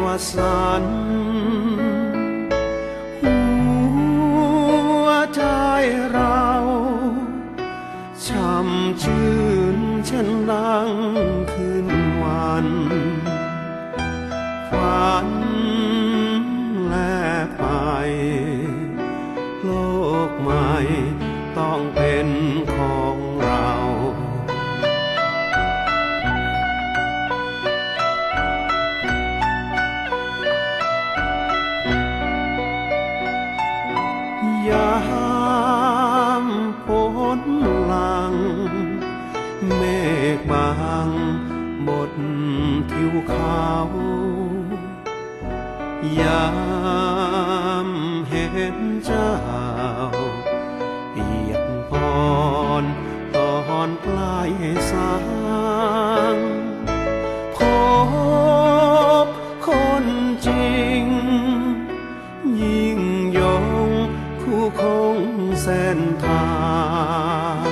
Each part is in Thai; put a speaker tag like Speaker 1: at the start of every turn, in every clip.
Speaker 1: ว่าสัน อนใกล้สางพบคนจริง ยิ่งยงคู่คงเส้นทาง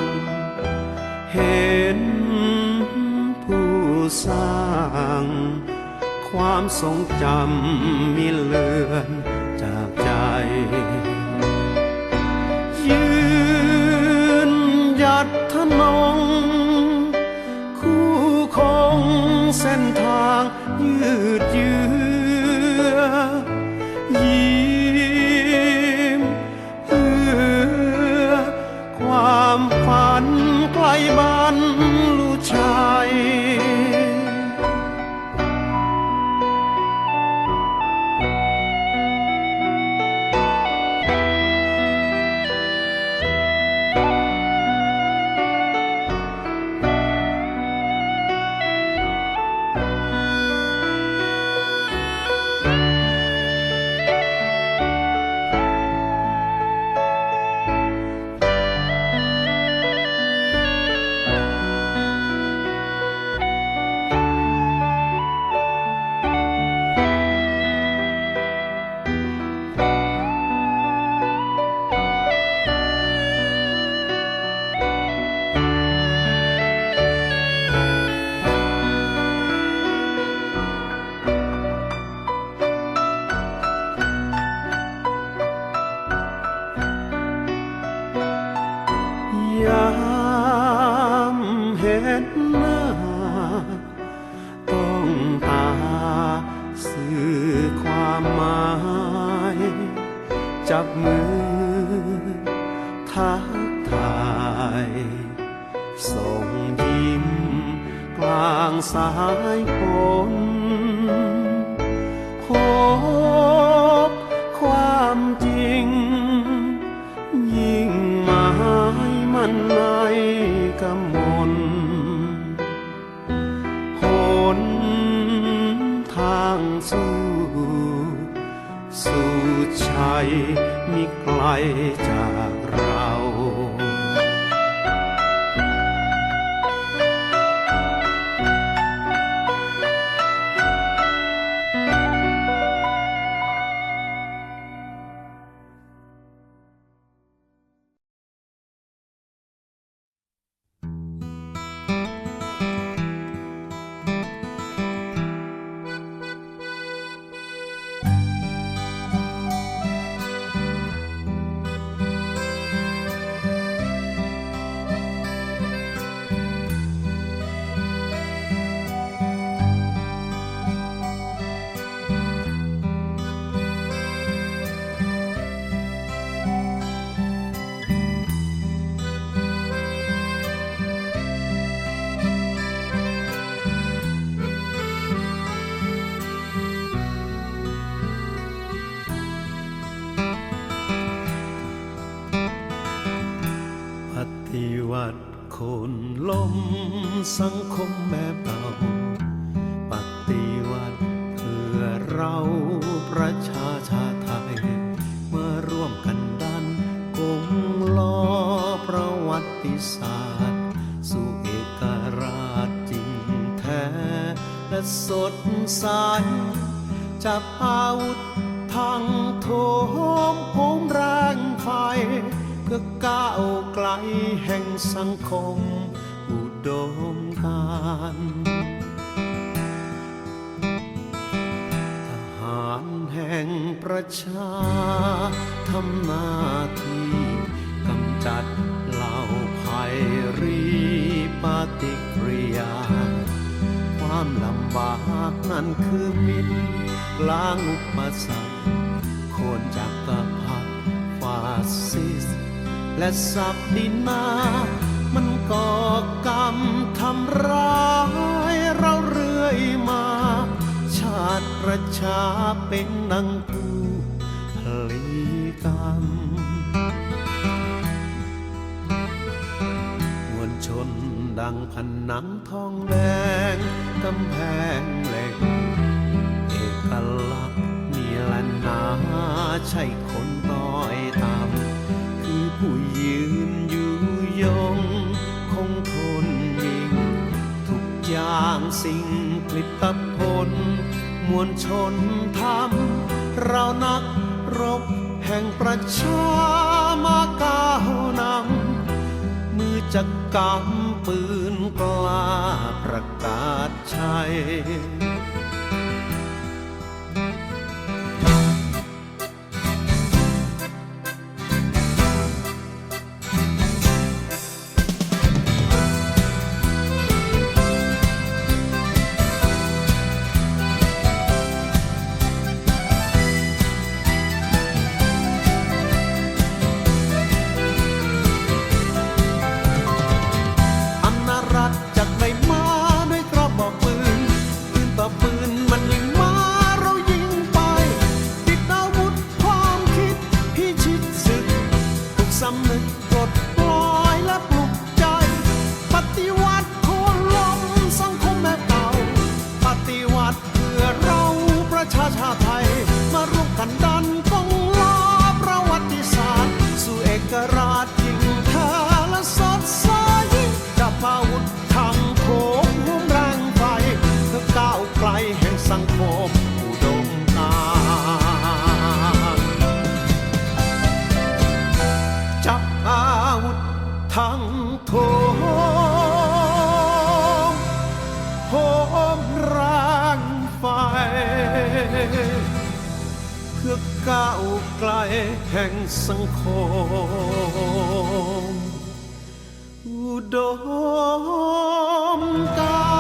Speaker 1: เห็นผู้สร้าง ความทรงจำมิเลือน เส้นทางยืดเยื้อยิ้มเพื่อความฝันไกลบ้านานในกำมลหนทางสู้ สู่ชัยมิไกลจาก สังคมแบบเก่าปฏิวัติเพื่อเราประชาชาไทยเมื่อร่วมกันดันกงล้อประวัติศาสตร์ สู่เอกราชจริงแท้ และสดใสจับอาวุธทางโถมโหมแรงไฟเพื่อก้าวไกลแห่งสังคม ดมการณ์ทหารแห่งประชาทำหน้าที่กำจัดเหล่าภัยรีปฏิกิริยา ความลำบากนั้นคือมิตรล้างอุปสรรคคนจากกระพัดฟาสซิสและสับดินา มันก่อกรรมทำร้ายเราเรื่อยมา ชาติประชาเป็นนังผู้ผลีกรรมมวลชนดังผนังทองแดงกำแพงเหล็ก เอกลักษณ์นี่แหละนาใช่ ลิตผลมวลชนทำเรานักรบแห่งประชามาก้าวนำมือจะกำปืนกล้าประกาศชัย ทางโถมโหมแรงไฟ เพื่อก้าวไกลแห่งสังคม อุดมการ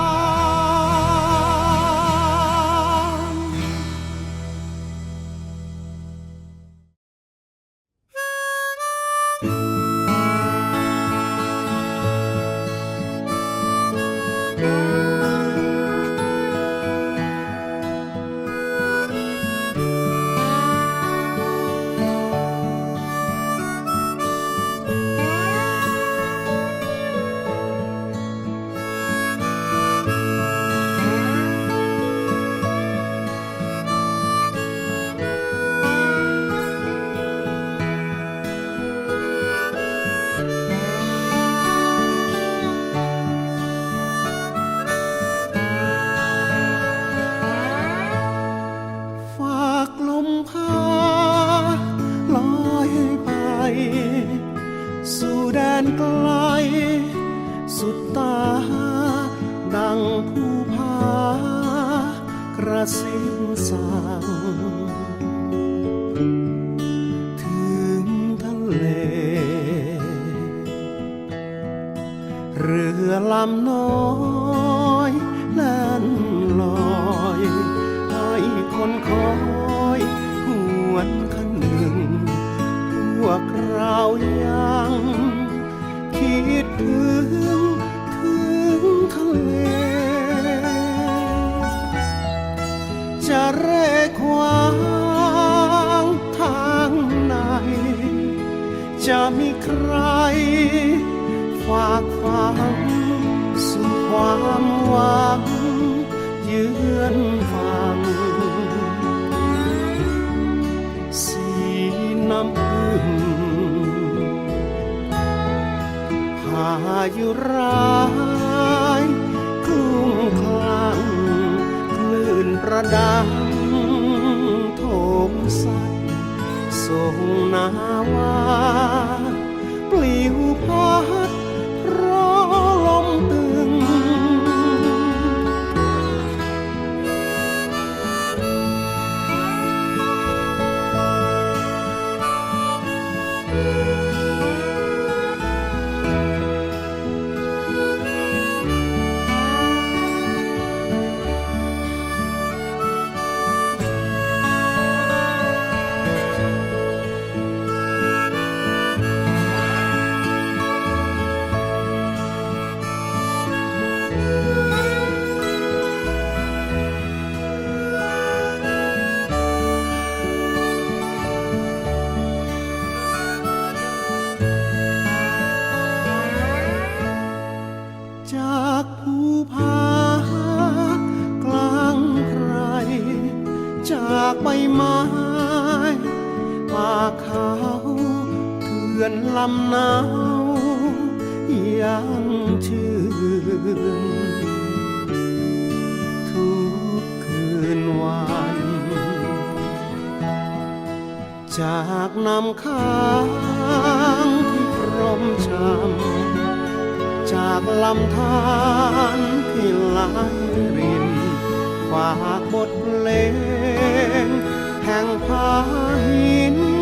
Speaker 1: ายร้ายคลุ้มคลั่งคลื่นประดังโถมสัตส่งนาวาปลิวพั ลำหนาวยังชื่นทุกคืนวัน จากน้ำค้างที่พรมช้ำจากลำธารที่ไหลรินฝากบทเพลงแห่งพาหิน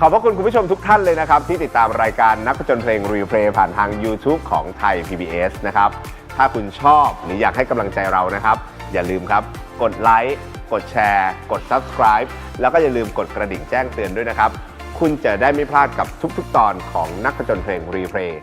Speaker 2: ขอบพระคุณคุณผู้ชมทุกท่านเลยนะครับ ที่ติดตามรายการนักจนเพลงรีเพลย์ผ่านทาง YouTube ของไทย PBS นะครับ ถ้าคุณชอบหรืออยากให้กำลังใจเรานะครับ อย่าลืมครับ กดไลค์กดแชร์ กด Subscribe แล้วก็อย่าลืมกดกระดิ่งแจ้งเตือนด้วยนะครับ คุณจะได้ไม่พลาดกับทุกๆ ตอนของนักจนเพลงรีเพลย์